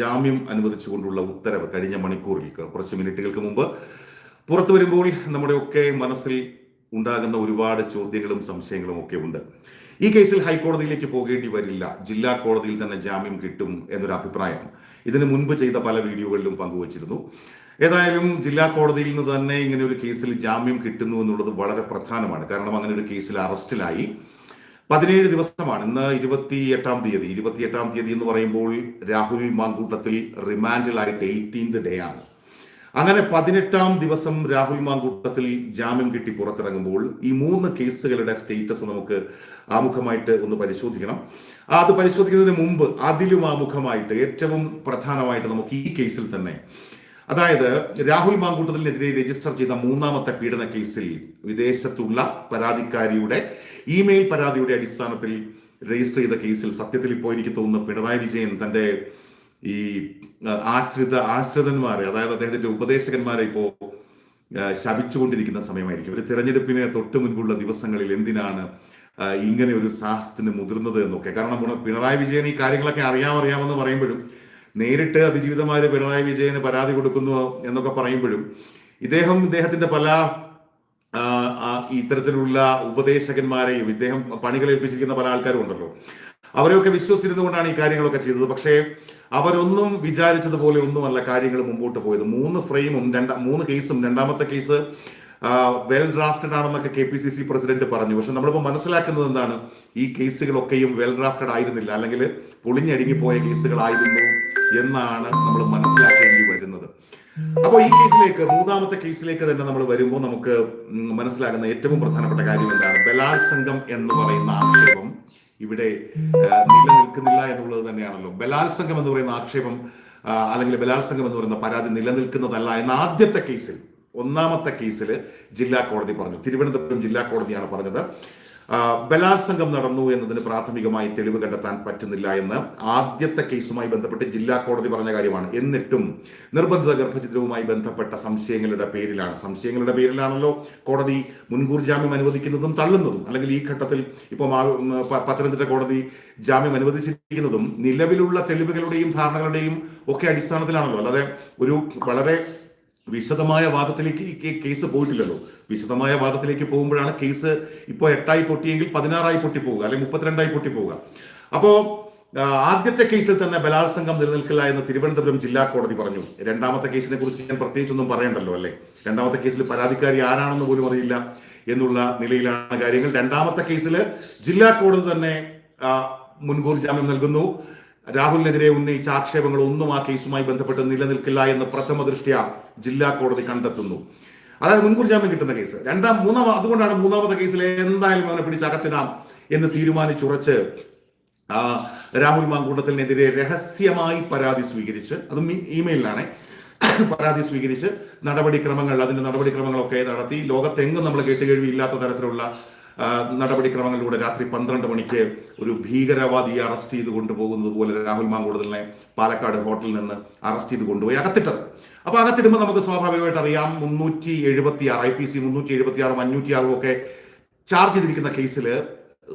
ജാമ്യം അനുവദിച്ചുകൊണ്ടുള്ള ഉത്തരവ് കഴിഞ്ഞ മണിക്കൂറിൽ കുറച്ച് മിനിറ്റുകൾക്ക് മുമ്പ് പുറത്തു വരുമ്പോൾ നമ്മുടെ ഒക്കെ മനസ്സിൽ ഉണ്ടാകുന്ന ഒരുപാട് ചോദ്യങ്ങളും സംശയങ്ങളും ഒക്കെ ഉണ്ട്. ഈ കേസിൽ ഹൈക്കോടതിയിലേക്ക് പോകേണ്ടി വരില്ല. ജില്ലാ കോടതിയിൽ തന്നെ ജാമ്യം കിട്ടും എന്നൊരു അഭിപ്രായം ഇതിനു മുൻപ് ചെയ്ത പല വീഡിയോകളിലും പങ്കുവച്ചിരുന്നു. ഏതായാലും ജില്ലാ കോടതിയിൽ നിന്ന് തന്നെ ഇങ്ങനെ ഒരു കേസിൽ ജാമ്യം കിട്ടുന്നു എന്നുള്ളത് വളരെ പ്രധാനമാണ്. കാരണം അങ്ങനെ ഒരു കേസിൽ അറസ്റ്റിലായി. പതിനേഴ് ദിവസമാണ് ഇന്ന് ഇരുപത്തി എട്ടാം തീയതി. ഇരുപത്തി എട്ടാം തീയതി എന്ന് പറയുമ്പോൾ രാഹുൽ മാങ്കൂട്ടത്തിൽ റിമാൻഡിലായിട്ട് എയ്റ്റീൻത് ഡേ ആണ്. അങ്ങനെ പതിനെട്ടാം ദിവസം രാഹുൽ മാങ്കൂട്ടത്തിൽ ജാമ്യം കിട്ടി പുറത്തിറങ്ങുമ്പോൾ ഈ മൂന്ന് കേസുകളുടെ സ്റ്റേറ്റസ് നമുക്ക് ആമുഖമായിട്ട് ഒന്ന് പരിശോധിക്കണം. അത് പരിശോധിക്കുന്നതിന് മുമ്പ് അതിലും ആമുഖമായിട്ട് ഏറ്റവും പ്രധാനമായിട്ട് നമുക്ക് ഈ കേസിൽ തന്നെ അതായത് രാഹുൽ മാങ്കൂട്ടത്തിനെതിരെ രജിസ്റ്റർ ചെയ്ത മൂന്നാമത്തെ പീഡന കേസിൽ വിദേശത്തുള്ള പരാതിക്കാരിയുടെ ഇമെയിൽ പരാതിയുടെ അടിസ്ഥാനത്തിൽ രജിസ്റ്റർ ചെയ്ത കേസിൽ സത്യത്തിൽ ഇപ്പോൾ എനിക്ക് തോന്നുന്നു പിണറായി വിജയൻ തന്റെ ഈ ആശ്രിത ആശ്രിതന്മാരെ അതായത് അദ്ദേഹത്തിന്റെ ഉപദേശകന്മാരെ ഇപ്പോ ശപിച്ചുകൊണ്ടിരിക്കുന്ന സമയമായിരിക്കും. ഒരു തിരഞ്ഞെടുപ്പിന് തൊട്ട് മുൻപുള്ള ദിവസങ്ങളിൽ എന്തിനാണ് ഇങ്ങനെ ഒരു സാഹസത്തിന് മുതിർന്നത് എന്നൊക്കെ. കാരണം പിണറായി വിജയൻ ഈ കാര്യങ്ങളൊക്കെ അറിയാം അറിയാമെന്ന് പറയുമ്പോഴും നേരിട്ട് അതിജീവിതമായ പിണറായി വിജയന് പരാതി കൊടുക്കുന്നു എന്നൊക്കെ പറയുമ്പോഴും ഇദ്ദേഹം ഇദ്ദേഹത്തിന്റെ പല ഇത്തരത്തിലുള്ള ഉപദേശകന്മാരെയും ഇദ്ദേഹം പണികൾ ഏൽപ്പിച്ചിരിക്കുന്ന പല ആൾക്കാരും ഉണ്ടല്ലോ. അവരെയൊക്കെ വിശ്വസിച്ചിരുന്നുകൊണ്ടാണ് ഈ കാര്യങ്ങളൊക്കെ ചെയ്തത്. പക്ഷേ അവരൊന്നും വിചാരിച്ചതുപോലെ ഒന്നുമല്ല കാര്യങ്ങൾ മുമ്പോട്ട് പോയത്. മൂന്ന് ഫ്രെയിമും രണ്ടാ മൂന്ന് കേസും. രണ്ടാമത്തെ കേസ് വെൽ ഡ്രാഫ്റ്റഡ് ആണെന്നൊക്കെ K P C C president പറഞ്ഞു. പക്ഷെ നമ്മളിപ്പോൾ മനസ്സിലാക്കുന്നത് എന്താണ്? ഈ കേസുകളൊക്കെയും വെൽ ഡ്രാഫ്റ്റഡ് ആയിരുന്നില്ല. അല്ലെങ്കിൽ പൊളിഞ്ഞടുങ്ങിപ്പോയ കേസുകളായിരുന്നു എന്നാണ് നമ്മൾ മനസ്സിലാക്കേണ്ടി വരുന്നത്. അപ്പോൾ ഈ കേസിലേക്ക് മൂന്നാമത്തെ കേസിലേക്ക് തന്നെ നമ്മൾ വരുമ്പോൾ നമുക്ക് മനസ്സിലാകുന്ന ഏറ്റവും പ്രധാനപ്പെട്ട കാര്യം എന്താണ്? ബലാത്സംഗം എന്ന് പറയുന്ന ആക്ഷേപം ഇവിടെ നിലനിൽക്കുന്നില്ല എന്നുള്ളത് തന്നെയാണല്ലോ. ബലാത്സംഗം എന്ന് പറയുന്ന ആക്ഷേപം അല്ലെങ്കിൽ ബലാത്സംഗം എന്ന് പറയുന്ന പരാതി നിലനിൽക്കുന്നതല്ല എന്ന ആദ്യത്തെ കേസിൽ ഒന്നാമത്തെ കേസിൽ ജില്ലാ കോടതി പറഞ്ഞു. തിരുവനന്തപുരം ജില്ലാ കോടതിയാണ് പറഞ്ഞത്. ബലാത്സംഗം നടന്നു എന്നതിന് പ്രാഥമികമായി തെളിവ് കണ്ടെത്താൻ പറ്റുന്നില്ല എന്ന് ആദ്യത്തെ കേസുമായി ബന്ധപ്പെട്ട് ജില്ലാ കോടതി പറഞ്ഞ കാര്യമാണ്. എന്നിട്ടും നിർബന്ധിത ഗർഭചിത്രവുമായി ബന്ധപ്പെട്ട സംശയങ്ങളുടെ പേരിലാണ്. സംശയങ്ങളുടെ പേരിലാണല്ലോ കോടതി മുൻകൂർ ജാമ്യം അനുവദിക്കുന്നതും തള്ളുന്നതും. അല്ലെങ്കിൽ ഈ ഘട്ടത്തിൽ ഇപ്പോൾ പത്തനംതിട്ട കോടതി ജാമ്യം അനുവദിച്ചിരിക്കുന്നതും നിലവിലുള്ള തെളിവുകളുടെയും ധാരണകളുടെയും ഒക്കെ അടിസ്ഥാനത്തിലാണല്ലോ. അല്ലാതെ ഒരു വളരെ വിശദമായ വാദത്തിലേക്ക് ഈ കേസ് പോയിട്ടില്ലല്ലോ. വിശദമായ വാദത്തിലേക്ക് പോകുമ്പോഴാണ് കേസ് ഇപ്പോൾ എട്ടായി പൊട്ടിയെങ്കിൽ പതിനാറായി പൊട്ടി പോവുക അല്ലെങ്കിൽ മുപ്പത്തിരണ്ടായി പൊട്ടി പോവുക അപ്പോ ആദ്യത്തെ കേസിൽ തന്നെ ബലാത്സംഗം നിലനിൽക്കില്ല എന്ന് തിരുവനന്തപുരം ജില്ലാ കോടതി പറഞ്ഞു. രണ്ടാമത്തെ കേസിനെ കുറിച്ച് ഞാൻ പ്രത്യേകിച്ചൊന്നും പറയണ്ടല്ലോ അല്ലേ? രണ്ടാമത്തെ കേസിൽ പരാതിക്കാരി ആരാണെന്ന് പോലും അറിയില്ല എന്നുള്ള നിലയിലാണ് കാര്യങ്ങൾ. രണ്ടാമത്തെ കേസിൽ ജില്ലാ കോടതി തന്നെ മുൻകൂർ ജാമ്യം നൽകുന്നു. രാഹുലിനെതിരെ ഉന്നയിച്ച ആക്ഷേപങ്ങൾ ഒന്നും ആ കേസുമായി ബന്ധപ്പെട്ട് നിലനിൽക്കില്ല എന്ന് പ്രഥമ ദൃഷ്ട്യ ജില്ലാ കോടതി കണ്ടെത്തുന്നു. അതായത് മുൻകൂർ ജാമ്യം കിട്ടുന്ന കേസ്. രണ്ടാം മൂന്നാം അതുകൊണ്ടാണ് മൂന്നാമത്തെ കേസിൽ എന്തായാലും അവനെ പിടിച്ചകത്തിനാം എന്ന് തീരുമാനിച്ചുറച്ച് ആ, രാഹുൽ മാങ്കൂട്ടത്തിനെതിരെ രഹസ്യമായി പരാതി സ്വീകരിച്ച് അതും ഇമെയിലാണ് പരാതി സ്വീകരിച്ച് നടപടിക്രമങ്ങൾ അതിന്റെ നടപടിക്രമങ്ങളൊക്കെ നടത്തി ലോകത്തെങ്ങും നമ്മൾ കേട്ടുകേഴ്വിയില്ലാത്ത തരത്തിലുള്ള നടപടിക്രമങ്ങളിലൂടെ രാത്രി പന്ത്രണ്ട് മണിക്ക് ഒരു ഭീകരവാദിയെ അറസ്റ്റ് ചെയ്ത് കൊണ്ടുപോകുന്നത് പോലെ രാഹുൽ മാങ്കൂടലിനെ പാലക്കാട് ഹോട്ടലിൽ നിന്ന് അറസ്റ്റ് ചെയ്ത് കൊണ്ടുപോയി അകത്തിട്ടത്. അപ്പൊ അകത്തിടുമ്പോൾ നമുക്ക് സ്വാഭാവികമായിട്ട് അറിയാം മുന്നൂറ്റി എഴുപത്തി ആറ് ഐ പി സി മുന്നൂറ്റി എഴുപത്തി ആറും അഞ്ഞൂറ്റി ആറും ഒക്കെ ചാർജ് ചെയ്തിരിക്കുന്ന കേസിൽ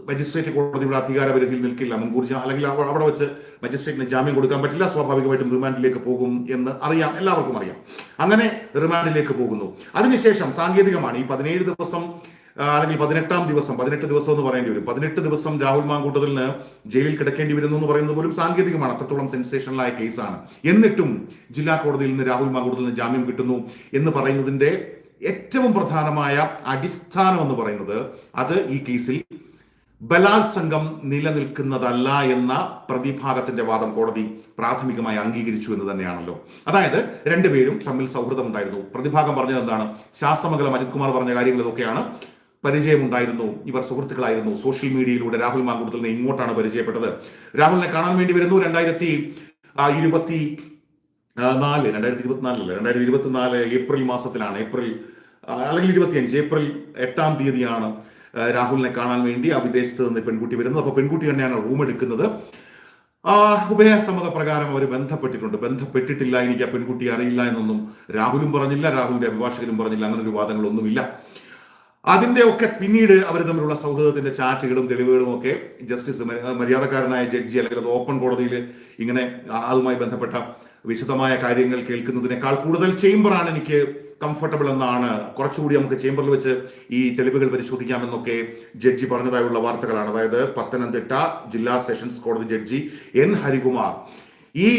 മജിസ്ട്രേറ്റ് കോടതിയുടെ അധികാരപരിധിയിൽ നിൽക്കില്ല. മുൻകൂർ അല്ലെങ്കിൽ അവ- അവിടെ വെച്ച് മജിസ്ട്രേറ്റിന് ജാമ്യം കൊടുക്കാൻ പറ്റില്ല സ്വാഭാവികമായിട്ടും റിമാൻഡിലേക്ക് പോകും എന്ന് അറിയാം. എല്ലാവർക്കും അറിയാം. അങ്ങനെ റിമാൻഡിലേക്ക് പോകുന്നു. അതിനുശേഷം സാങ്കേതികമാണ് ഈ പതിനേഴ് ദിവസം അല്ലെങ്കിൽ പതിനെട്ടാം ദിവസം പതിനെട്ട് ദിവസം എന്ന് പറയേണ്ടി വരും. പതിനെട്ട് ദിവസം രാഹുൽ മാങ്കൂട്ടതിന് ജയിലിൽ കിടക്കേണ്ടി വരുന്നു എന്ന് പറയുന്നത് പോലും സാങ്കേതികമാണ്. അത്രത്തോളം സെൻസേഷണലായ കേസാണ് എന്നിട്ടും ജില്ലാ കോടതിയിൽ നിന്ന് രാഹുൽ മാങ്കൂട്ടലിന് ജാമ്യം കിട്ടുന്നു എന്ന് പറയുന്നതിന്റെ ഏറ്റവും പ്രധാനമായ അടിസ്ഥാനം എന്ന് പറയുന്നത് അത് ഈ കേസിൽ ബലാത്സംഗം നിലനിൽക്കുന്നതല്ല എന്ന പ്രതിഭാഗത്തിന്റെ വാദം കോടതി പ്രാഥമികമായി അംഗീകരിച്ചു എന്ന് തന്നെയാണല്ലോ. അതായത് രണ്ടുപേരും തമ്മിൽ സൗഹൃദമുണ്ടായിരുന്നു. പ്രതിഭാഗം പറഞ്ഞത് എന്താണ്? ശാസ്ത്രമംഗലം അജിത് കുമാർ പറഞ്ഞ കാര്യങ്ങൾ ഇതൊക്കെയാണ്. പരിചയമുണ്ടായിരുന്നു. ഇവർ സുഹൃത്തുക്കളായിരുന്നു. സോഷ്യൽ മീഡിയയിലൂടെ രാഹുൽ മാങ്കൂട്ടലിനെ ഇങ്ങോട്ടാണ് പരിചയപ്പെട്ടത്. രാഹുലിനെ കാണാൻ വേണ്ടി വരുന്നു രണ്ടായിരത്തി ഇരുപത്തി നാല് രണ്ടായിരത്തി ഇരുപത്തിനാലല്ല രണ്ടായിരത്തി ഇരുപത്തിനാല് ഏപ്രിൽ മാസത്തിലാണ്. ഏപ്രിൽ അല്ലെങ്കിൽ ഇരുപത്തിയഞ്ച് ഏപ്രിൽ എട്ടാം തീയതിയാണ് രാഹുലിനെ കാണാൻ വേണ്ടി ആ വിദേശത്ത് നിന്ന് പെൺകുട്ടി വരുന്നത്. അപ്പോൾ പെൺകുട്ടി തന്നെയാണ് റൂം എടുക്കുന്നത്. ഉഭയസമ്മത പ്രകാരം അവർ ബന്ധപ്പെട്ടിട്ടുണ്ട്. ബന്ധപ്പെട്ടിട്ടില്ല എനിക്ക് ആ പെൺകുട്ടി അറിയില്ല എന്നൊന്നും രാഹുലും പറഞ്ഞില്ല രാഹുലിന്റെ അഭിഭാഷകരും പറഞ്ഞില്ല. അങ്ങനെ ഒരു വാദങ്ങളൊന്നുമില്ല. അതിന്റെ ഒക്കെ പിന്നീട് അവർ തമ്മിലുള്ള സൗഹൃദത്തിന്റെ ചാറ്റുകളും തെളിവുകളും ഒക്കെ ജസ്റ്റിസ് മര്യാദക്കാരനായ ജഡ്ജി അല്ലെങ്കിൽ അത് ഓപ്പൺ കോടതിയിൽ ഇങ്ങനെ അതുമായി ബന്ധപ്പെട്ട വിശദമായ കാര്യങ്ങൾ കേൾക്കുന്നതിനേക്കാൾ കൂടുതൽ ചേംബറാണ് എനിക്ക് കംഫർട്ടബിൾ എന്നാണ് കുറച്ചുകൂടി നമുക്ക് ചേംബറിൽ വെച്ച് ഈ തെളിവുകൾ പരിശോധിക്കാമെന്നൊക്കെ ജഡ്ജി പറഞ്ഞതായുള്ള വാർത്തകളാണ്. അതായത് പത്തനംതിട്ട ജില്ലാ സെഷൻസ് കോടതി ജഡ്ജി എൻ ഹരികുമാർ ഈ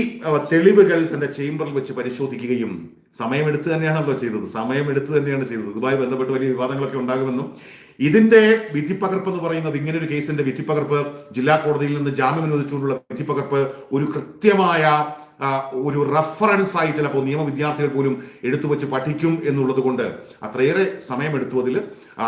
തെളിവുകൾ തന്റെ ചേംബറിൽ വെച്ച് പരിശോധിക്കുകയും സമയമെടുത്ത് തന്നെയാണല്ലോ ചെയ്തത്. സമയമെടുത്ത് തന്നെയാണ് ചെയ്തത്. ഇതുമായി ബന്ധപ്പെട്ട് വലിയ വിവാദങ്ങളൊക്കെ ഉണ്ടാകുമെന്നും ഇതിന്റെ വിധിപ്പകർപ്പ് എന്ന് പറയുന്നത് ഇങ്ങനെ ഒരു കേസിന്റെ വിധിപ്പകർപ്പ് ജില്ലാ കോടതിയിൽ നിന്ന് ജാമ്യം അനുവദിച്ചുകൊണ്ടുള്ള വിധിപ്പകർപ്പ് ഒരു കൃത്യമായ ഒരു റഫറൻസ് ആയി ചിലപ്പോൾ നിയമ വിദ്യാർത്ഥികൾ പോലും എടുത്തു വെച്ച് പഠിക്കും എന്നുള്ളത് കൊണ്ട് അത്രയേറെ സമയമെടുത്തു അതിൽ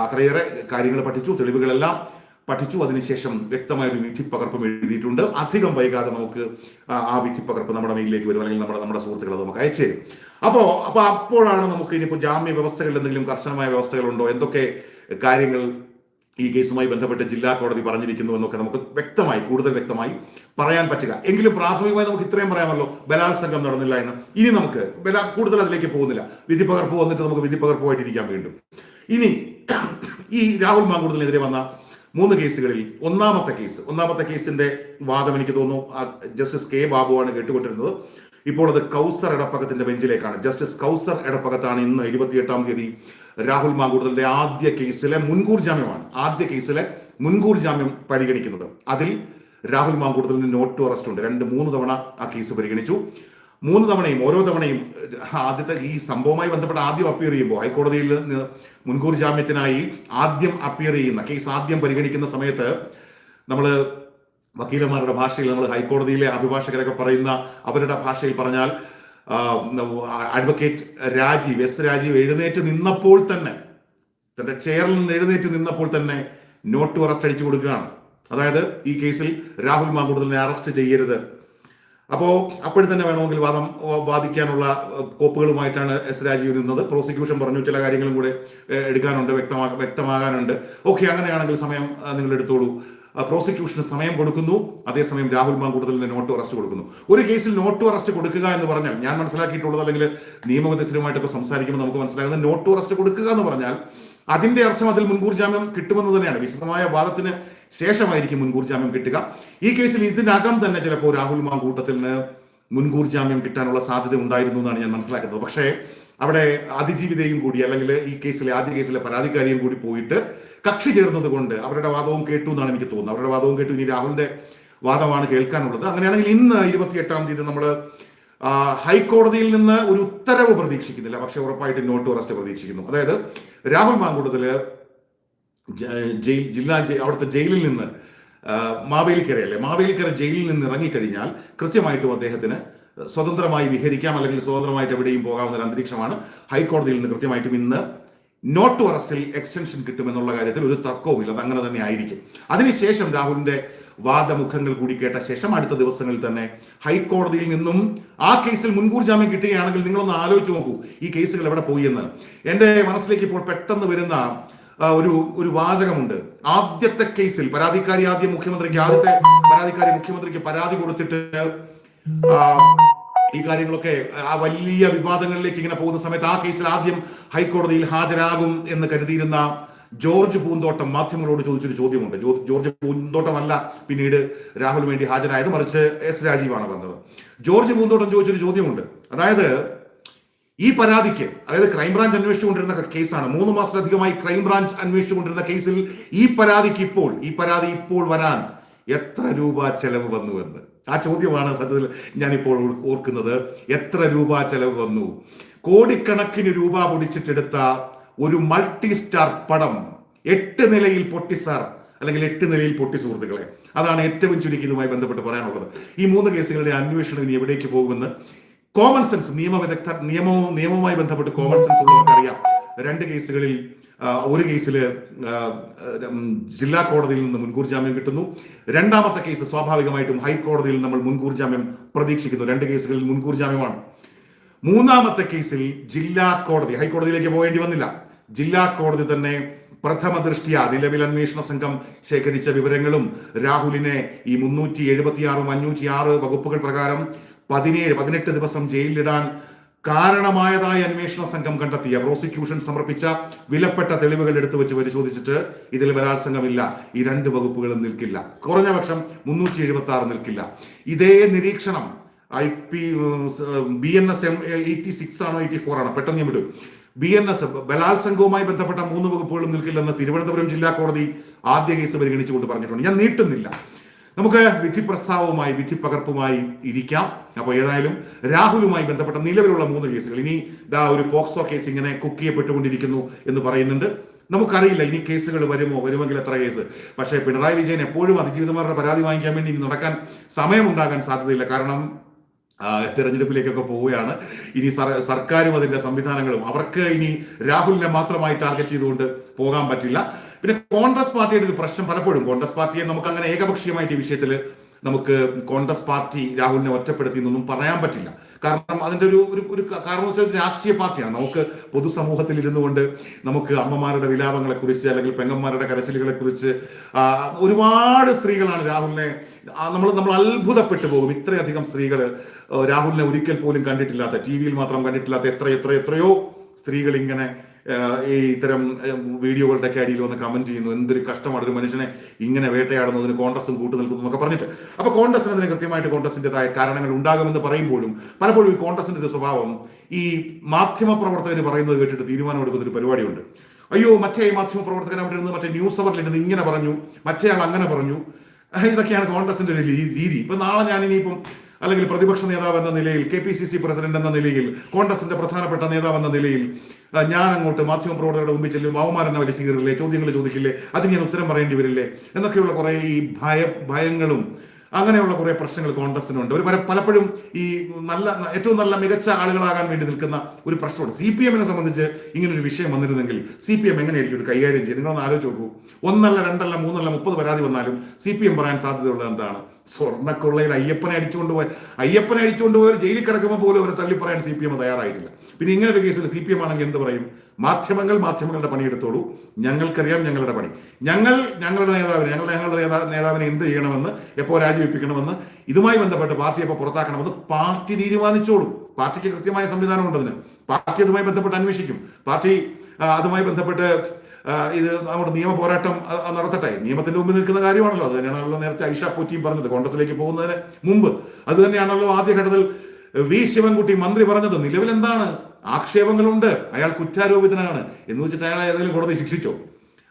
അത്രയേറെ കാര്യങ്ങൾ പഠിച്ചു. തെളിവുകളെല്ലാം പഠിച്ചു. അതിനുശേഷം വ്യക്തമായ ഒരു വിധിപ്പകർപ്പും എഴുതിയിട്ടുണ്ട്. അധികം വൈകാതെ നമുക്ക് ആ വിധി പകർപ്പ് നമ്മുടെ മെയിലിലേക്ക് വരും. അല്ലെങ്കിൽ നമ്മുടെ നമ്മുടെ സുഹൃത്തുക്കൾ നമുക്ക് അയച്ചു തരും. അപ്പോ അപ്പൊ അപ്പോഴാണ് നമുക്ക് ഇനിയിപ്പോൾ ജാമ്യ വ്യവസ്ഥകളിൽ എന്തെങ്കിലും കർശനമായ വ്യവസ്ഥകളുണ്ടോ? എന്തൊക്കെ കാര്യങ്ങൾ ഈ കേസുമായി ബന്ധപ്പെട്ട് ജില്ലാ കോടതി പറഞ്ഞിരിക്കുന്നു എന്നൊക്കെ നമുക്ക് വ്യക്തമായി കൂടുതൽ വ്യക്തമായി പറയാൻ പറ്റുക. എങ്കിലും പ്രാഥമികമായി നമുക്ക് ഇത്രയും പറയാമല്ലോ. ബലാത്സംഗം നടന്നില്ല എന്ന്. ഇനി നമുക്ക് ബല കൂടുതൽ അതിലേക്ക് പോകുന്നില്ല. വിധി പകർപ്പ് വന്നിട്ട് നമുക്ക് വിധി വിധിപ്പകർപ്പുമായിട്ടിരിക്കാം വീണ്ടും. ഇനി ഈ രാഹുൽ മാങ്കൂടുതലിനെതിരെ വന്ന മൂന്ന് കേസുകളിൽ ഒന്നാമത്തെ കേസ് ഒന്നാമത്തെ കേസിന്റെ വാദം എനിക്ക് തോന്നുന്നു ജസ്റ്റിസ് കെ ബാബുവാണ് കേട്ടുകൊണ്ടിരുന്നത്. ഇപ്പോൾ അത് കൗസർ എടപ്പകത്തിന്റെ ബെഞ്ചിലേക്കാണ്. ജസ്റ്റിസ് കൗസർ എടപ്പകത്താണ് ഇന്ന് ഇരുപത്തിയെട്ടാം തീയതി രാഹുൽ മാങ്കൂട്ടലിന്റെ ആദ്യ കേസിലെ മുൻകൂർ ജാമ്യമാണ് ആദ്യ കേസിലെ മുൻകൂർ ജാമ്യം പരിഗണിക്കുന്നത്. അതിൽ രാഹുൽ മാങ്കൂട്ടലിന് നോട്ട് ടു അറസ്റ്റ് ഉണ്ട്. രണ്ട് മൂന്ന് തവണ ആ കേസ് പരിഗണിച്ചു. മൂന്ന് തവണയും ഓരോ തവണയും ആദ്യത്തെ ഈ സംഭവവുമായി ബന്ധപ്പെട്ട് ആദ്യം അപ്പിയർ ചെയ്യുമ്പോൾ ഹൈക്കോടതിയിൽ നിന്ന് മുൻകൂർ ജാമ്യത്തിനായി ആദ്യം അപ്പിയർ ചെയ്യുന്ന കേസ് ആദ്യം പരിഗണിക്കുന്ന സമയത്ത് നമ്മൾ വക്കീലന്മാരുടെ ഭാഷയിൽ നമ്മൾ ഹൈക്കോടതിയിലെ അഭിഭാഷകരൊക്കെ പറയുന്ന അവരുടെ ഭാഷയിൽ പറഞ്ഞാൽ അഡ്വക്കേറ്റ് രാജീവ് എസ് രാജീവ് എഴുന്നേറ്റ് നിന്നപ്പോൾ തന്നെ തന്റെ ചെയറിൽ നിന്ന് എഴുന്നേറ്റ് നിന്നപ്പോൾ തന്നെ നോട്ട് അറസ്റ്റ് അടിച്ചു കൊടുക്കുകയാണ്. അതായത് ഈ കേസിൽ രാഹുൽ മാങ്കൂടുതലിനെ അറസ്റ്റ് ചെയ്യരുത്. അപ്പോ അപ്പോഴും തന്നെ വേണമെങ്കിൽ വാദം വാദിക്കാനുള്ള കോപ്പുകളുമായിട്ടാണ് എസ് രാജീവ് നിന്നത് പ്രോസിക്യൂഷൻ പറഞ്ഞു ചില കാര്യങ്ങളും കൂടെ എടുക്കാനുണ്ട് വ്യക്തമാ വ്യക്തമാകാനുണ്ട്. ഓക്കെ അങ്ങനെയാണെങ്കിൽ സമയം നിങ്ങൾ എടുത്തോളൂ പ്രോസിക്യൂഷന് സമയം കൊടുക്കുന്നു. അതേസമയം രാഹുൽ മാങ്കൂട്ടലിന് നോട്ട് അറസ്റ്റ് കൊടുക്കുന്നു. ഒരു കേസിൽ നോട്ട് അറസ്റ്റ് കൊടുക്കുക എന്ന് പറഞ്ഞാൽ ഞാൻ മനസ്സിലാക്കിയിട്ടുള്ളത് അല്ലെങ്കിൽ നിയമവിദഗ്ധരുമായിട്ടൊക്കെ സംസാരിക്കുമ്പോൾ നമുക്ക് മനസ്സിലാകുന്നത് നോട്ട് അറസ്റ്റ് കൊടുക്കുക എന്ന് പറഞ്ഞാൽ അതിന്റെ അർത്ഥം അതിൽ മുൻകൂർ ജാമ്യം കിട്ടുമെന്ന് തന്നെയാണ്. വിശദമായ വാദത്തിന് ശേഷമായിരിക്കും മുൻകൂർ ജാമ്യം കിട്ടുക. ഈ കേസിൽ ഇതിനകം തന്നെ ചിലപ്പോൾ രാഹുൽ മാങ്കൂട്ടത്തിന് മുൻകൂർ ജാമ്യം കിട്ടാനുള്ള സാധ്യത ഉണ്ടായിരുന്നു എന്നാണ് ഞാൻ മനസ്സിലാക്കുന്നത്. പക്ഷേ അവിടെ അതിജീവിതയും കൂടി അല്ലെങ്കിൽ ഈ കേസിലെ ആദ്യ കേസിലെ പരാതിക്കാരിയും കൂടി പോയിട്ട് കക്ഷി ചേർന്നത് കൊണ്ട് അവരുടെ വാദവും കേട്ടു എന്നാണ് എനിക്ക് തോന്നുന്നത്. അവരുടെ വാദവും കേട്ടു. ഇനി രാഹുലിന്റെ വാദമാണ് കേൾക്കാനുള്ളത്. അങ്ങനെയാണെങ്കിൽ ഇന്ന് ഇരുപത്തിയെട്ടാം തീയതി നമ്മൾ ഹൈക്കോടതിയിൽ നിന്ന് ഒരു ഉത്തരവ് പ്രതീക്ഷിക്കുന്നില്ല. പക്ഷെ ഉറപ്പായിട്ട് നോട്ട് അറസ്റ്റ് പ്രതീക്ഷിക്കുന്നു. അതായത് രാഹുൽ മാങ്കൂട്ടത്തിൽ ജയിൽ ജില്ലാ അവിടുത്തെ ജയിലിൽ നിന്ന് മാവേലിക്കര മാവേലിക്കരയല്ലേ? മാവേലിക്കര ജയിലിൽ നിന്ന് ഇറങ്ങിക്കഴിഞ്ഞാൽ കൃത്യമായിട്ടും അദ്ദേഹത്തിന് സ്വതന്ത്രമായി വിഹരിക്കാം. അല്ലെങ്കിൽ സ്വതന്ത്രമായിട്ട് എവിടെയും പോകാവുന്ന ഒരു അന്തരീക്ഷമാണ്. ഹൈക്കോടതിയിൽ നിന്ന് കൃത്യമായിട്ടും ഇന്ന് നോട്ട് ടു അറസ്റ്റിൽ എക്സ്റ്റൻഷൻ കിട്ടുമെന്നുള്ള കാര്യത്തിൽ ഒരു തർക്കവുമില്ല. അത് അങ്ങനെ തന്നെ ആയിരിക്കും. അതിനുശേഷം രാഹുലിന്റെ വാദമുഖങ്ങൾ കൂടി കേട്ട ശേഷം അടുത്ത ദിവസങ്ങളിൽ തന്നെ ഹൈക്കോടതിയിൽ നിന്നും ആ കേസിൽ മുൻകൂർ ജാമ്യം കിട്ടുകയാണെങ്കിൽ നിങ്ങളൊന്ന് ആലോചിച്ച് നോക്കൂ ഈ കേസുകൾ എവിടെ പോയി എന്ന്. മനസ്സിലേക്ക് ഇപ്പോൾ പെട്ടെന്ന് വരുന്ന ഒരു ഒരു വാചകമുണ്ട്. ആദ്യത്തെ കേസിൽ പരാതിക്കാരി ആദ്യം മുഖ്യമന്ത്രിക്ക് ആദ്യത്തെ പരാതിക്കാരി മുഖ്യമന്ത്രിക്ക് പരാതി കൊടുത്തിട്ട് ഈ കാര്യങ്ങളൊക്കെ ആ വലിയ വിവാദങ്ങളിലേക്ക് ഇങ്ങനെ പോകുന്ന സമയത്ത് ആ കേസിൽ ആദ്യം ഹൈക്കോടതിയിൽ ഹാജരാകും എന്ന് കരുതിയിരുന്ന ജോർജ് പൂന്തോട്ടം മാധ്യമങ്ങളോട് ചോദിച്ചൊരു ചോദ്യമുണ്ട്. ജോർജ് പൂന്തോട്ടമല്ല പിന്നീട് രാഹുൽ വേണ്ടി ഹാജരായത് മറിച്ച് എസ് രാജീവാണ് വന്നത്. ജോർജ് പൂന്തോട്ടം ചോദിച്ചൊരു ചോദ്യമുണ്ട്. അതായത് ഈ പരാതിക്ക് അതായത് ക്രൈംബ്രാഞ്ച് അന്വേഷിച്ചുകൊണ്ടിരുന്ന കേസാണ് മൂന്ന് മാസത്തിലധികമായി ക്രൈംബ്രാഞ്ച് അന്വേഷിച്ചുകൊണ്ടിരുന്ന കേസിൽ ഈ പരാതിക്ക് ഇപ്പോൾ ഈ പരാതി ഇപ്പോൾ വരാൻ എത്ര രൂപ ചെലവ് വന്നുവെന്ന്? ആ ചോദ്യമാണ് സത്യത്തിൽ ഞാനിപ്പോൾ ഓർ- ഓർക്കുന്നത്. എത്ര രൂപ ചെലവ് വന്നു? കോടിക്കണക്കിന് രൂപ പൊടിച്ചിട്ടെടുത്ത ഒരു മൾട്ടി സ്റ്റാർ പടം എട്ട് നിലയിൽ പൊട്ടി സാർ അല്ലെങ്കിൽ എട്ട് നിലയിൽ പൊട്ടി സുഹൃത്തുക്കളെ. അതാണ് ഏറ്റവും ചുരുക്കി ഇതുമായി ബന്ധപ്പെട്ട് പറയാനുള്ളത്. ഈ മൂന്ന് കേസുകളുടെ അന്വേഷണം ഇനി എവിടേക്ക് പോകുമെന്ന് കോമൺ സെൻസ് നിയമവിദഗ്ധർ നിയമവും നിയമവുമായി ബന്ധപ്പെട്ട് കോമൺ സെൻസ് ഉള്ളവർക്കറിയാം. രണ്ട് കേസുകളിൽ ഒരു കേസിൽ ജില്ലാ കോടതിയിൽ നിന്ന് മുൻകൂർ ജാമ്യം കിട്ടുന്നു. രണ്ടാമത്തെ കേസ് സ്വാഭാവികമായിട്ടും ഹൈക്കോടതിയിൽ നമ്മൾ മുൻകൂർ ജാമ്യം പ്രതീക്ഷിക്കുന്നു. രണ്ട് കേസുകളിൽ മുൻകൂർ ജാമ്യമാണ്. മൂന്നാമത്തെ കേസിൽ ജില്ലാ കോടതി ഹൈക്കോടതിയിലേക്ക് പോകേണ്ടി വന്നില്ല. ജില്ലാ കോടതി തന്നെ പ്രഥമ ദൃഷ്ടിയ നിലവിൽ അന്വേഷണ സംഘം ശേഖരിച്ച വിവരങ്ങളും രാഹുലിനെ ഈ മുന്നൂറ്റി എഴുപത്തിയാറും അഞ്ഞൂറ്റി ആറ് വകുപ്പുകൾ പ്രകാരം പതിനേഴ് പതിനെട്ട് ദിവസം ജയിലിലിടാൻ കാരണമായതായി അന്വേഷണ സംഘം കണ്ടെത്തിയ പ്രോസിക്യൂഷൻ സമർപ്പിച്ച വിലപ്പെട്ട തെളിവുകൾ എടുത്തു വെച്ച് പരിശോധിച്ചിട്ട് ഇതിൽ ബലാത്സംഗമില്ല. ഈ രണ്ട് വകുപ്പുകളും നിൽക്കില്ല. കുറഞ്ഞ പക്ഷം മുന്നൂറ്റി എഴുപത്തി ആറ് നിൽക്കില്ല. ഇതേ നിരീക്ഷണം I P B N S M eighty six ആണോ എയ്റ്റി ഫോർ ആണോ? പെട്ടെന്ന് ഞാൻ വിടും. ബി എൻ എസ് ബലാത്സംഗവുമായി ബന്ധപ്പെട്ട മൂന്ന് വകുപ്പുകളും നിൽക്കില്ലെന്ന് തിരുവനന്തപുരം ജില്ലാ കോടതി ആദ്യ കേസ് പരിഗണിച്ചുകൊണ്ട് പറഞ്ഞിട്ടുണ്ട്. ഞാൻ നീട്ടുന്നില്ല. നമുക്ക് വിധി പ്രസ്താവവുമായി വിധി പകർപ്പുമായി ഇരിക്കാം. അപ്പോൾ ഏതായാലും രാഹുലുമായി ബന്ധപ്പെട്ട നിലവിലുള്ള മൂന്ന് കേസുകൾ. ഇനി ദാ ഒരു പോക്സോ കേസ് ഇങ്ങനെ കുക്ക് ചെയ്യപ്പെട്ടുകൊണ്ടിരിക്കുന്നു എന്ന് പറയുന്നുണ്ട്. നമുക്കറിയില്ല ഇനി കേസുകൾ വരുമോ വരുമെങ്കിൽ എത്ര കേസ്. പക്ഷേ പിണറായി വിജയൻ എപ്പോഴും അതിജീവിതമാരുടെ പരാതി വാങ്ങിക്കാൻ വേണ്ടി ഇനി നടക്കാൻ സമയമുണ്ടാകാൻ സാധ്യതയില്ല. കാരണം തെരഞ്ഞെടുപ്പിലേക്കൊക്കെ പോവുകയാണ്. ഇനി സർ- സർക്കാരും അതിന്റെ സംവിധാനങ്ങളും അവർക്ക് ഇനി രാഹുലിനെ മാത്രമായി ടാർഗറ്റ് ചെയ്തുകൊണ്ട് പോകാൻ പറ്റില്ല. പിന്നെ കോൺഗ്രസ് പാർട്ടിയുടെ ഒരു പ്രശ്നം പലപ്പോഴും. കോൺഗ്രസ് പാർട്ടിയെ നമുക്ക് അങ്ങനെ ഏകപക്ഷീയമായിട്ട് ഈ വിഷയത്തിൽ നമുക്ക് കോൺഗ്രസ് പാർട്ടി രാഹുലിനെ ഒറ്റപ്പെടുത്തി എന്നൊന്നും പറയാൻ പറ്റില്ല. കാരണം അതിന്റെ ഒരു ഒരു കാരണം വെച്ചാൽ രാഷ്ട്രീയ പാർട്ടിയാണ്. നമുക്ക് പൊതുസമൂഹത്തിൽ ഇരുന്നു കൊണ്ട് നമുക്ക് അമ്മമാരുടെ വിലാപങ്ങളെ കുറിച്ച് അല്ലെങ്കിൽ പെങ്ങന്മാരുടെ കരച്ചിലുകളെ കുറിച്ച് ഒരുപാട് സ്ത്രീകളാണ് രാഹുലിനെ നമ്മൾ നമ്മൾ അത്ഭുതപ്പെട്ടു പോകും. ഇത്രയധികം സ്ത്രീകൾ രാഹുലിനെ ഒരിക്കൽ പോലും കണ്ടിട്ടില്ലാത്ത ടി വിയിൽ മാത്രം കണ്ടിട്ടില്ലാത്ത എത്ര എത്ര എത്രയോ സ്ത്രീകൾ ഇങ്ങനെ ഈ ഇത്തരം വീഡിയോകളുടെ ഒക്കെ അടിയിൽ വന്ന് കമന്റ് ചെയ്യുന്നു. എന്തൊരു കഷ്ടമാണ് ഒരു മനുഷ്യനെ ഇങ്ങനെ വേട്ടയാടുന്നതിന് കോൺഗ്രസും കൂട്ടു നിൽക്കുന്നു എന്നൊക്കെ പറഞ്ഞിട്ട്. അപ്പോൾ കോൺഗ്രസിന് അതിന് കൃത്യമായിട്ട് കോൺഗ്രസിന്റേതായ കാരണങ്ങൾ ഉണ്ടാകുമെന്ന് പറയുമ്പോഴും പലപ്പോഴും ഈ കോൺഗ്രസിന്റെ ഒരു സ്വഭാവം ഈ മാധ്യമ പ്രവർത്തകന് പറയുന്നത് കേട്ടിട്ട് തീരുമാനമെടുക്കുന്ന ഒരു പരിപാടിയുണ്ട്. അയ്യോ മറ്റേ മാധ്യമ പ്രവർത്തകൻ അവിടെ ഇരുന്ന് മറ്റേ ന്യൂസ് അവറിലിരുന്ന് ഇങ്ങനെ പറഞ്ഞു മറ്റേ ആൾ അങ്ങനെ പറഞ്ഞു. ഇതൊക്കെയാണ് കോൺഗ്രസിന്റെ ഒരു രീതി. ഇപ്പൊ നാളെ ഞാൻ ഇനിയിപ്പം അല്ലെങ്കിൽ പ്രതിപക്ഷ നേതാവ് എന്ന നിലയിൽ K P C C president എന്ന നിലയിൽ കോൺഗ്രസിന്റെ പ്രധാനപ്പെട്ട നേതാവ് എന്ന നിലയിൽ ഞാൻ അങ്ങോട്ട് മാധ്യമപ്രവർത്തകരുടെ മുമ്പിൽ ചെല്ലും അവമാനം വലിച്ചു കീറില്ലേ ചോദ്യങ്ങൾ ചോദിക്കില്ലേ അതിന് ഞാൻ ഉത്തരം പറയേണ്ടി വരില്ലേ എന്നൊക്കെയുള്ള കുറെ ഈ ഭയ ഭയങ്ങളും അങ്ങനെയുള്ള കുറെ പ്രശ്നങ്ങൾ കോൺഗ്രസിനുണ്ട്. ഒരു പല- പലപ്പോഴും ഈ നല്ല ഏറ്റവും നല്ല മികച്ച ആളുകളാകാൻ വേണ്ടി നിൽക്കുന്ന ഒരു പ്രശ്നമുണ്ട്. സി പി എമ്മിനെ സംബന്ധിച്ച് ഇങ്ങനെ ഒരു വിഷയം വന്നിരുന്നെങ്കിൽ സി പി എം എങ്ങനെയായിരിക്കും ഇത് കൈകാര്യം ചെയ്യുന്നത്? നിങ്ങളൊന്ന് ആലോചിച്ച് നോക്കൂ. ഒന്നല്ല രണ്ടല്ല മൂന്നല്ല മുപ്പത് പരാതി വന്നാലും സി പി എം പറയാൻ സാധ്യതയുള്ളത് എന്താണ്? സ്വർണക്കൊള്ളയിൽ അയ്യപ്പനെ അടിച്ചുകൊണ്ട് പോയ അയ്യപ്പനെ അടിച്ചുകൊണ്ട് പോയ ജയിലിൽ കിടക്കുമ്പോൾ പോലും അവരെ തള്ളി പറയാൻ സി പി എം തയ്യാറായിട്ടില്ല. പിന്നെ ഇങ്ങനെ ഒരു കേസിൽ സി പി എം ആണെങ്കിൽ എന്ത് പറയും? മാധ്യമങ്ങൾ മാധ്യമങ്ങളുടെ പണിയെടുത്തോളൂ ഞങ്ങൾക്കറിയാം ഞങ്ങളുടെ പണി. ഞങ്ങൾ ഞങ്ങളുടെ നേതാവിനെ ഞങ്ങളുടെ ഞങ്ങളുടെ നേതാ- നേതാവിനെ എന്ത് ചെയ്യണമെന്ന് എപ്പോൾ രാജിവെപ്പിക്കണമെന്ന് ഇതുമായി ബന്ധപ്പെട്ട് പാർട്ടി എപ്പോൾ പുറത്താക്കണമെന്ന് പാർട്ടി തീരുമാനിച്ചോളൂ. പാർട്ടിക്ക് കൃത്യമായ സംവിധാനം ഉണ്ടതിന് പാർട്ടി അതുമായി ബന്ധപ്പെട്ട് അന്വേഷിക്കും. പാർട്ടി അതുമായി ബന്ധപ്പെട്ട് ഇത് നമ്മുടെ നിയമ പോരാട്ടം നടത്തട്ടെ. നിയമത്തിന്റെ മുമ്പിൽ നിൽക്കുന്ന കാര്യമാണല്ലോ. അത് തന്നെയാണല്ലോ നേരത്തെ ഐഷ പൂറ്റിയും പറഞ്ഞത്. കോൺഗ്രസിലേക്ക് പോകുന്നതിന് മുമ്പ്. അത് തന്നെയാണല്ലോ ആദ്യഘട്ടത്തിൽ വി ശിവൻകുട്ടി മന്ത്രി പറഞ്ഞത്. നിലവിൽ എന്താണ് ആക്ഷേപങ്ങളുണ്ട്. അയാൾ കുറ്റാരോപിതനാണ്. എന്ന് വെച്ചിട്ട് അയാളെ ഏതെങ്കിലും കോടതി ശിക്ഷിച്ചോ?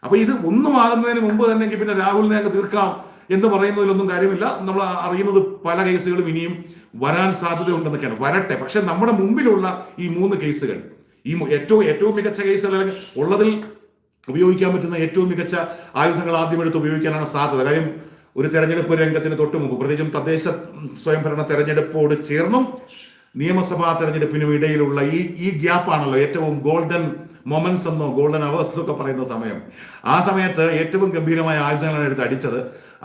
അപ്പൊ ഇത് ഒന്നും ആകുന്നതിന് മുമ്പ് തന്നെ പിന്നെ രാഹുലിനെ അങ്ങ് തീർക്കാം എന്ന് പറയുന്നതിലൊന്നും കാര്യമില്ല. നമ്മൾ അറിയുന്നത് പല കേസുകളും ഇനിയും വരാൻ സാധ്യതയുണ്ടെന്നൊക്കെയാണ്. വരട്ടെ. പക്ഷെ നമ്മുടെ മുമ്പിലുള്ള ഈ മൂന്ന് കേസുകൾ ഈ ഏറ്റവും ഏറ്റവും മികച്ച കേസുകൾ ഉള്ളതിൽ ഉപയോഗിക്കാൻ പറ്റുന്ന ഏറ്റവും മികച്ച ആയുധങ്ങൾ ആദ്യം എടുത്ത് ഉപയോഗിക്കാനാണ് സാധ്യത. കാര്യം ഒരു തെരഞ്ഞെടുപ്പ് രംഗത്തിന് തൊട്ട് മുമ്പ് പ്രത്യേകിച്ചും തദ്ദേശ സ്വയംഭരണ തെരഞ്ഞെടുപ്പോട് ചേർന്നും നിയമസഭാ തെരഞ്ഞെടുപ്പിനും ഇടയിലുള്ള ഈ ഈ ഗ്യാപ്പാണല്ലോ ഏറ്റവും ഗോൾഡൻ മൊമെന്റ്സ് എന്നോ ഗോൾഡൻ അവേഴ്സ് എന്നൊക്കെ പറയുന്ന സമയം. ആ സമയത്ത് ഏറ്റവും ഗംഭീരമായ ആയുധങ്ങളാണ് എടുത്ത് അടിച്ചത്.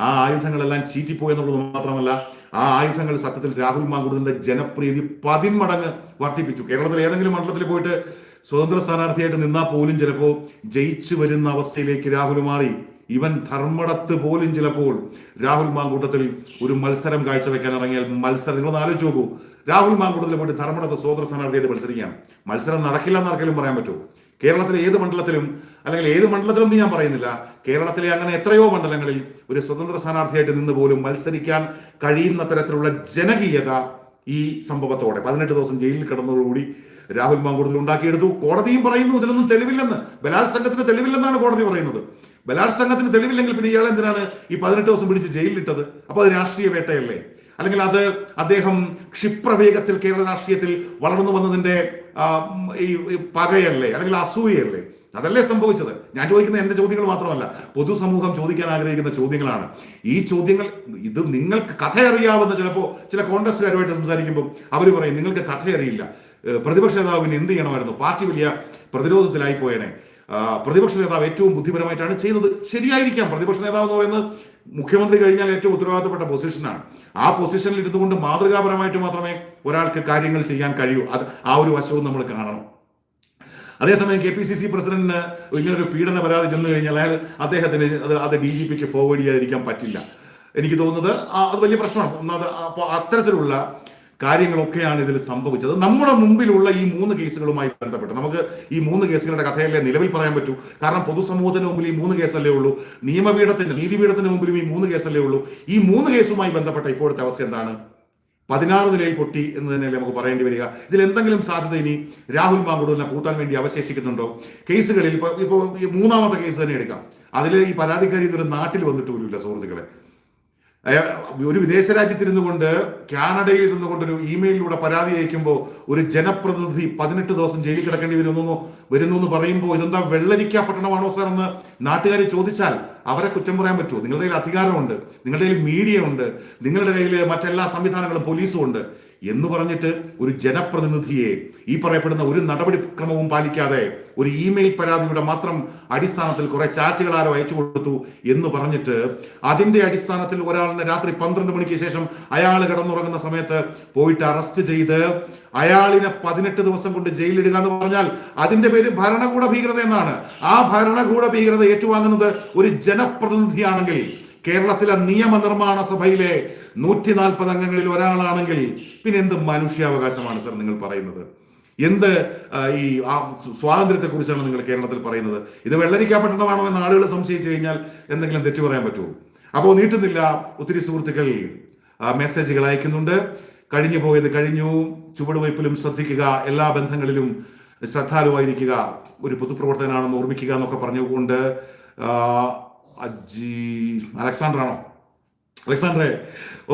ആ ആയുധങ്ങളെല്ലാം ചീറ്റിപ്പോയി എന്നുള്ളത് മാത്രമല്ല ആ ആയുധങ്ങൾ സത്യത്തിൽ രാഹുൽ മാങ്കുടിന്റെ ജനപ്രീതി പതിന്മടങ്ങ് വർദ്ധിപ്പിച്ചു. കേരളത്തിൽ ഏതെങ്കിലും മണ്ഡലത്തിൽ പോയിട്ട് സ്വതന്ത്ര സ്ഥാനാർത്ഥിയായിട്ട് നിന്നാൽ പോലും ചിലപ്പോൾ ജയിച്ചു വരുന്ന അവസ്ഥയിലേക്ക് രാഹുൽ മാറി. ഇവൻ ധർമ്മടത്ത് പോലും ചിലപ്പോൾ രാഹുൽ മാങ്കൂട്ടത്തിൽ ഒരു മത്സരം കാഴ്ചവെക്കാൻ ഇറങ്ങിയാൽ മത്സരം നിങ്ങളൊന്ന് ആലോചിച്ച് നോക്കൂ. രാഹുൽ മാങ്കൂട്ടത്തിൽ പോയിട്ട് ധർമ്മടത്ത് സ്വതന്ത്ര സ്ഥാനാർത്ഥിയായിട്ട് മത്സരിക്കാം. മത്സരം നടക്കില്ല എന്നാർക്കെങ്കിലും പറയാൻ പറ്റുമോ? കേരളത്തിലെ ഏത് മണ്ഡലത്തിലും അല്ലെങ്കിൽ ഏത് മണ്ഡലത്തിലും ഞാൻ പറയുന്നില്ല. കേരളത്തിലെ അങ്ങനെ എത്രയോ മണ്ഡലങ്ങളിൽ ഒരു സ്വതന്ത്ര സ്ഥാനാർത്ഥിയായിട്ട് നിന്ന് പോലും മത്സരിക്കാൻ കഴിയുന്ന തരത്തിലുള്ള ജനകീയത ഈ സംഭവത്തോടെ. പതിനെട്ട് ദിവസം ജയിലിൽ കിടന്നതോടുകൂടി രാഹുൽ മാങ്കൂടുതൽ ഉണ്ടാക്കിയെടുത്തു. കോടതിയും പറയുന്നു ഇതിനൊന്നും തെളിവില്ലെന്ന്. ബലാത്സംഗത്തിന് തെളിവില്ലെന്നാണ് കോടതി പറയുന്നത്. ബലാത്സംഗത്തിന് തെളിവില്ലെങ്കിൽ പിന്നെ ഇയാൾ എന്തിനാണ് ഈ പതിനെട്ട് ദിവസം പിടിച്ച് ജയിലിലിട്ടത്? അപ്പൊ അത് രാഷ്ട്രീയ വേട്ടയല്ലേ? അല്ലെങ്കിൽ അത് അദ്ദേഹം ക്ഷിപ്രവേഗത്തിൽ കേരള രാഷ്ട്രീയത്തിൽ വളർന്നു വന്നതിന്റെ ഈ പകയല്ലേ? അല്ലെങ്കിൽ അസൂയയല്ലേ? അതല്ലേ സംഭവിച്ചത്? ഞാൻ ചോദിക്കുന്ന എന്റെ ചോദ്യങ്ങൾ മാത്രമല്ല. പൊതുസമൂഹം ചോദിക്കാൻ ആഗ്രഹിക്കുന്ന ചോദ്യങ്ങളാണ്. ഈ ചോദ്യങ്ങൾ ഇത് നിങ്ങൾക്ക് കഥ അറിയാവുന്ന ചില കോൺഗ്രസ്സുകാരുമായിട്ട് സംസാരിക്കുമ്പോൾ അവർ പറയും നിങ്ങൾക്ക് കഥ അറിയില്ല പ്രതിപക്ഷ നേതാവിന് എന്ത് ചെയ്യണമായിരുന്നു? പാർട്ടി വലിയ പ്രതിരോധത്തിലായി പോയേനെ. പ്രതിപക്ഷ നേതാവ് ഏറ്റവും ബുദ്ധിപരമായിട്ടാണ് ചെയ്യുന്നത്. ശരിയായിരിക്കാം. പ്രതിപക്ഷ നേതാവ് എന്ന് പറയുന്നത് മുഖ്യമന്ത്രി കഴിഞ്ഞാൽ ഏറ്റവും ഉത്തരവാദിത്തപ്പെട്ട പൊസിഷനാണ് ആ പൊസിഷനിൽ ഇരുന്നുകൊണ്ട് മാതൃകാപരമായിട്ട് മാത്രമേ ഒരാൾക്ക് കാര്യങ്ങൾ ചെയ്യാൻ കഴിയൂ. അത് ആ ഒരു വശവും നമ്മൾ കാണണം. അതേസമയം കെ പി സി സി പ്രസിഡന്റിന് ഇങ്ങനെ ഒരു പീഡന പരാതി ചെന്ന് കഴിഞ്ഞാൽ അയാൾ അദ്ദേഹത്തിന് അത് അത് ഡി ജി പിക്ക് ഫോർവേഡ് ചെയ്യാതിരിക്കാൻ പറ്റില്ല. എനിക്ക് തോന്നുന്നത് അത് വലിയ പ്രശ്നമാണ്. അപ്പോൾ അത്തരത്തിലുള്ള കാര്യങ്ങളൊക്കെയാണ് ഇതിൽ സംഭവിച്ചത്. നമ്മുടെ മുമ്പിലുള്ള ഈ മൂന്ന് കേസുകളുമായി ബന്ധപ്പെട്ട് നമുക്ക് ഈ മൂന്ന് കേസുകളുടെ കഥയല്ലേ നിലവിൽ പറയാൻ പറ്റൂ? കാരണം പൊതുസമൂഹത്തിന് മുമ്പിൽ ഈ മൂന്ന് കേസല്ലേ ഉള്ളൂ. നിയമപീഠത്തിന്റെ നീതിപീഠത്തിന് മുമ്പിലും ഈ മൂന്ന് കേസല്ലേ ഉള്ളൂ. ഈ മൂന്ന് കേസുമായി ബന്ധപ്പെട്ട ഇപ്പോഴത്തെ അവസ്ഥ എന്താണ്? പതിനാറ് നിലയിൽ പൊട്ടി എന്ന് തന്നെയല്ലേ നമുക്ക് പറയേണ്ടി വരിക. ഇതിൽ എന്തെങ്കിലും സാധ്യത ഇനി രാഹുൽ മാങ്കുടലിനെ പൂട്ടാൻ വേണ്ടി അവശേഷിക്കുന്നുണ്ടോ? കേസുകളിൽ ഇപ്പൊ ഇപ്പോ ഈ മൂന്നാമത്തെ കേസ് തന്നെ എടുക്കാം. അതിൽ ഈ പരാതിക്കാരി ഇതൊരു നാട്ടിൽ വന്നിട്ട് പോലുമില്ല സുഹൃത്തുക്കളെ. അയാ- ഒരു വിദേശ രാജ്യത്തിരുന്നു കൊണ്ട് കാനഡയിൽ ഇരുന്നു കൊണ്ട് ഒരു ഇമെയിലിലൂടെ പരാതി അയക്കുമ്പോൾ ഒരു ജനപ്രതിനിധി പതിനെട്ട് ദിവസം ജയിലിൽ കിടക്കേണ്ടി വരുന്നു വരുന്നു എന്ന് പറയുമ്പോൾ ഇതെന്താ വെള്ളരിക്ക പട്ടണമാണോ സാർ എന്ന് നാട്ടുകാർ ചോദിച്ചാൽ അവരെ കുറ്റം പറയാൻ പറ്റുമോ? നിങ്ങളുടെ കയ്യിൽ അധികാരമുണ്ട് നിങ്ങളുടെ കയ്യിൽ മീഡിയ ഉണ്ട് നിങ്ങളുടെ കയ്യിൽ മറ്റെല്ലാ സംവിധാനങ്ങളും പോലീസും ഉണ്ട്. എന്ന് പറഞ്ഞിട്ട് ഒരു ജനപ്രതിനിധിയെ ഈ പറയപ്പെടുന്ന ഒരു നടപടിക്രമവും പാലിക്കാതെ ഒരു ഇമെയിൽ പരാതിയുടെ മാത്രം അടിസ്ഥാനത്തിൽ കുറെ ചാറ്റുകൾ ആരോ അയച്ചു കൊടുത്തു എന്ന് പറഞ്ഞിട്ട് അതിന്റെ അടിസ്ഥാനത്തിൽ ഒരാളിനെ രാത്രി പന്ത്രണ്ട് മണിക്ക് ശേഷം അയാൾ കിടന്നുറങ്ങുന്ന സമയത്ത് പോയിട്ട് അറസ്റ്റ് ചെയ്ത് അയാളിനെ പതിനെട്ട് ദിവസം കൊണ്ട് ജയിലിലിടുക എന്ന് പറഞ്ഞാൽ അതിന്റെ പേര് ഭരണകൂട ഭീകരത എന്നാണ്. ആ ഭരണകൂട ഭീകരത ഏറ്റുവാങ്ങുന്നത് ഒരു ജനപ്രതിനിധിയാണെങ്കിൽ കേരളത്തിലെ നിയമനിർമ്മാണ സഭയിലെ നൂറ്റി നാൽപ്പത് അംഗങ്ങളിൽ ഒരാളാണെങ്കിൽ പിന്നെ എന്ത് മനുഷ്യാവകാശമാണ് സർ നിങ്ങൾ പറയുന്നത്? എന്ത് ഈ ആ സ്വാതന്ത്ര്യത്തെ കുറിച്ചാണ് നിങ്ങൾ കേരളത്തിൽ പറയുന്നത്? ഇത് വെള്ളരിക്കാ പട്ടണമാണോ എന്ന് ആളുകൾ സംശയിച്ചു കഴിഞ്ഞാൽ എന്തെങ്കിലും തെറ്റു പറയാൻ പറ്റുമോ? അപ്പോൾ നീട്ടുന്നില്ല ഒത്തിരി സുഹൃത്തുക്കൾ മെസ്സേജുകൾ അയക്കുന്നുണ്ട്. കഴിഞ്ഞു പോയത് കഴിഞ്ഞു. ചുവടുവയ്പിലും ശ്രദ്ധിക്കുക എല്ലാ ബന്ധങ്ങളിലും ശ്രദ്ധാലുവായിരിക്കുക. ഒരു പൊതുപ്രവർത്തകനാണെന്ന് ഓർമ്മിക്കുക എന്നൊക്കെ പറഞ്ഞുകൊണ്ട് അജി അലക്സാണ്ടർ ആണോ അലക്സാണ്ടറെ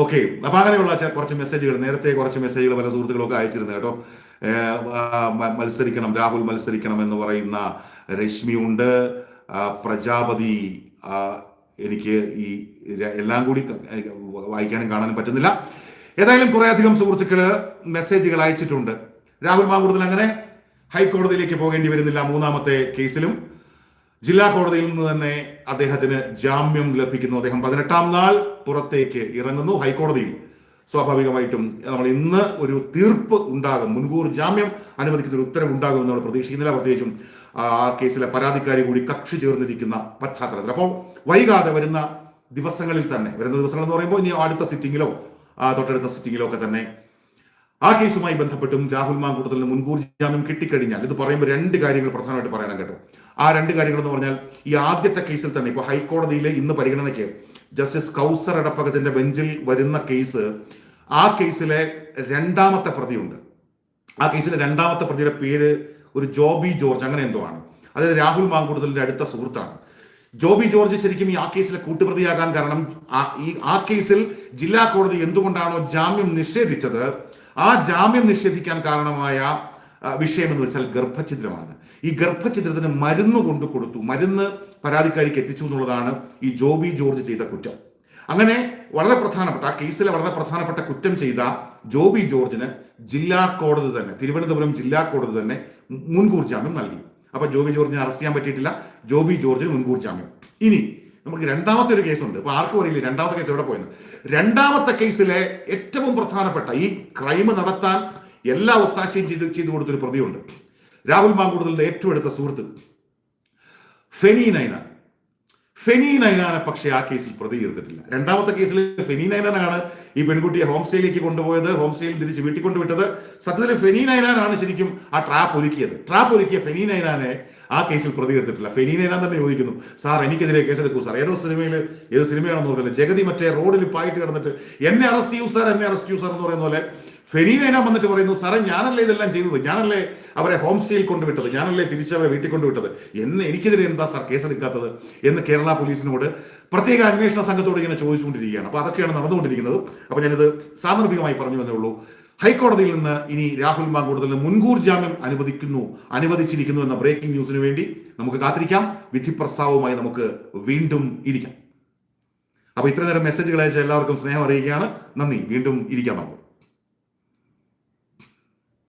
ഓക്കെ. അപ്പൊ അങ്ങനെയുള്ള കുറച്ച് മെസ്സേജുകൾ നേരത്തെ കുറച്ച് മെസ്സേജുകൾ പല സുഹൃത്തുക്കളൊക്കെ അയച്ചിരുന്നു കേട്ടോ. മത്സരിക്കണം രാഹുൽ മത്സരിക്കണം എന്ന് പറയുന്ന രശ്മി ഉണ്ട് പ്രജാപതി എനിക്ക് ഈ എല്ലാം കൂടി വായിക്കാനും കാണാനും പറ്റുന്നില്ല. ഏതായാലും കുറെ അധികം സുഹൃത്തുക്കൾ മെസ്സേജുകൾ അയച്ചിട്ടുണ്ട്. രാഹുൽ മാങ്കൂടുതൽ അങ്ങനെ ഹൈക്കോടതിയിലേക്ക് പോകേണ്ടി വരുന്നില്ല മൂന്നാമത്തെ കേസിലും. ജില്ലാ കോടതിയിൽ നിന്ന് തന്നെ അദ്ദേഹത്തിന് ജാമ്യം ലഭിക്കുന്നു. അദ്ദേഹം പതിനെട്ടാം നാൾ പുറത്തേക്ക് ഇറങ്ങുന്നു. ഹൈക്കോടതിയിൽ സ്വാഭാവികമായിട്ടും നമ്മൾ ഇന്ന് ഒരു തീർപ്പ് ഉണ്ടാകും. മുൻകൂർ ജാമ്യം അനുവദിക്കുന്ന ഒരു ഉത്തരവ് ഉണ്ടാകും നമ്മൾ പ്രതീക്ഷിക്കുന്നില്ല പ്രത്യേകിച്ചും ആ കേസിലെ പരാതിക്കാരി കൂടി കക്ഷി ചേർന്നിരിക്കുന്ന പശ്ചാത്തലത്തിൽ. അപ്പോൾ വൈകാതെ വരുന്ന ദിവസങ്ങളിൽ തന്നെ വരുന്ന ദിവസങ്ങൾ എന്ന് പറയുമ്പോൾ ഇനി അടുത്ത സിറ്റിങ്ങിലോ തൊട്ടടുത്ത സിറ്റിങ്ങിലോ ഒക്കെ തന്നെ ആ കേസുമായി ബന്ധപ്പെട്ടും രാഹുൽ മാങ്കൂട്ടത്തിന് മുൻകൂർ ജാമ്യം കിട്ടിക്കഴിഞ്ഞാൽ ഇത് പറയുമ്പോൾ രണ്ട് കാര്യങ്ങൾ പ്രധാനമായിട്ട് പറയണം കേട്ടോ. ആ രണ്ട് കാര്യങ്ങൾ എന്ന് പറഞ്ഞാൽ ഈ ആദ്യത്തെ കേസിൽ തന്നെ ഇപ്പോൾ ഹൈക്കോടതിയിൽ ഇന്ന് പരിഗണനയ്ക്ക് ജസ്റ്റിസ് കൗസർ എടപ്പകത്തിന്റെ ബെഞ്ചിൽ വരുന്ന കേസ് ആ കേസിലെ രണ്ടാമത്തെ പ്രതിയുണ്ട്. ആ കേസിലെ രണ്ടാമത്തെ പ്രതിയുടെ പേര് ഒരു ജോബി ജോർജ് അങ്ങനെ എന്തോ ആണ്. അതായത് രാഹുൽ മാങ്കൂടുതലിന്റെ അടുത്ത സുഹൃത്താണ്. ജോബി ജോർജ് ശരിക്കും ഈ ആ കേസിലെ കൂട്ടുപ്രതിയാകാൻ കാരണം ഈ ആ കേസിൽ ജില്ലാ കോടതി എന്തുകൊണ്ടാണോ ജാമ്യം നിഷേധിച്ചത്? ആ ജാമ്യം നിഷേധിക്കാൻ കാരണമായ വിഷയം എന്ന് വെച്ചാൽ ഗർഭഛിദ്രമാണ്. ഈ ഗർഭഛിദ്രത്തിന് മരുന്ന് കൊണ്ട് കൊടുത്തു. മരുന്ന് പരാതിക്കാരിക്ക് എത്തിച്ചു എന്നുള്ളതാണ് ഈ ജോബി ജോർജ് ചെയ്ത കുറ്റം. അങ്ങനെ വളരെ പ്രധാനപ്പെട്ട ആ കേസിലെ വളരെ പ്രധാനപ്പെട്ട കുറ്റം ചെയ്ത ജോബി ജോർജിന് ജില്ലാ കോടതി തന്നെ തിരുവനന്തപുരം ജില്ലാ കോടതി തന്നെ മുൻകൂർ ജാമ്യം നൽകി. അപ്പൊ ജോബി ജോർജിനെ അറസ്റ്റ് ചെയ്യാൻ പറ്റിയിട്ടില്ല. ജോബി ജോർജിന് മുൻകൂർ ജാമ്യം. ഇനി നമുക്ക് രണ്ടാമത്തെ ഒരു കേസുണ്ട്. അപ്പൊ ആർക്കും അറിയില്ല രണ്ടാമത്തെ കേസ് എവിടെ പോയെന്ന്. രണ്ടാമത്തെ കേസിലെ ഏറ്റവും പ്രധാനപ്പെട്ട ഈ ക്രൈം നടത്താൻ എല്ലാ ഒത്താശയും ചെയ്ത് ചെയ്തു കൊടുത്തൊരു പ്രതിയുണ്ട്. രാഹുൽ മാങ്കൂടുതലിന്റെ ഏറ്റവും അടുത്ത സുഹൃത്ത് ഫെനി നൈനാൻ ഫെനി നൈനാനെ പക്ഷേ ആ കേസിൽ പ്രതി ചേർത്തിട്ടില്ല രണ്ടാമത്തെ കേസിൽ ഫെനി നൈനാനാണ് ഈ പെൺകുട്ടിയെ ഹോം സ്റ്റേയിലേക്ക് കൊണ്ടുപോയത്. ഹോം സ്റ്റേയിൽ തിരിച്ച് വീട്ടിൽ കൊണ്ടുവിട്ടത്. സത്യത്തിൽ ഫെനി നൈനാനാണ് ശരിക്കും ആ ട്രാപ്പ് ഒരുക്കിയത്. ട്രാപ്പ് ഒരുക്കിയ ഫെനി നൈനാനെ ആ കേസിൽ പ്രതി ചേർത്തിട്ടില്ല ഫെനി നൈനാൻ തന്നെ ചോദിക്കുന്നു സാർ എനിക്കെതിരെ കേസെടുക്കൂ സാർ. ഏതോ സിനിമയിൽ ഏത് സിനിമയാണെന്ന് പറഞ്ഞില്ല ജഗതി മറ്റേ റോഡിൽ പായിട്ട് കിടന്നിട്ട് എന്നെ അറസ്റ്റ് ചെയ്യൂ സാർ എന്നെ അറസ്റ്റ് ചെയ്യൂ സാർ എന്ന് പറയുന്ന പോലെ ഫെനീന വന്നിട്ട് പറയുന്നു സാറേ ഞാനല്ലേ ഇതെല്ലാം ചെയ്തത്? ഞാനല്ലേ അവരെ ഹോം സ്റ്റേയിൽ കൊണ്ടുവിട്ടത്? ഞാനല്ലേ തിരിച്ചവരെ വീട്ടിൽ കൊണ്ടുവിട്ടത്? എന്നെ എനിക്കെതിരെ എന്താ സാർ കേസെടുക്കാത്തത്? എന്ന് കേരള പോലീസിനോട് പ്രത്യേക അന്വേഷണ സംഘത്തോട് ഇങ്ങനെ ചോദിച്ചുകൊണ്ടിരിക്കുകയാണ്. അപ്പോൾ അതൊക്കെയാണ് നടന്നുകൊണ്ടിരിക്കുന്നത്. അപ്പോൾ ഞാനിത് സാന്ദർഭികമായി പറഞ്ഞു എന്നേ ഉള്ളൂ. ഹൈക്കോടതിയിൽ നിന്ന് ഇനി രാഹുൽ മാങ്കൂടുതൽ മുൻകൂർ ജാമ്യം അനുവദിക്കുന്നു അനുവദിച്ചിരിക്കുന്നു എന്ന ബ്രേക്കിംഗ് ന്യൂസിന് വേണ്ടി നമുക്ക് കാത്തിരിക്കാം. വിധി പ്രസ്താവവുമായി നമുക്ക് വീണ്ടും ഇരിക്കാം. അപ്പോൾ ഇത്ര നേരം മെസ്സേജുകൾ അയച്ച എല്ലാവർക്കും സ്നേഹം അറിയിക്കുകയാണ്. നന്ദി. വീണ്ടും ഇരിക്കാം നമുക്ക്.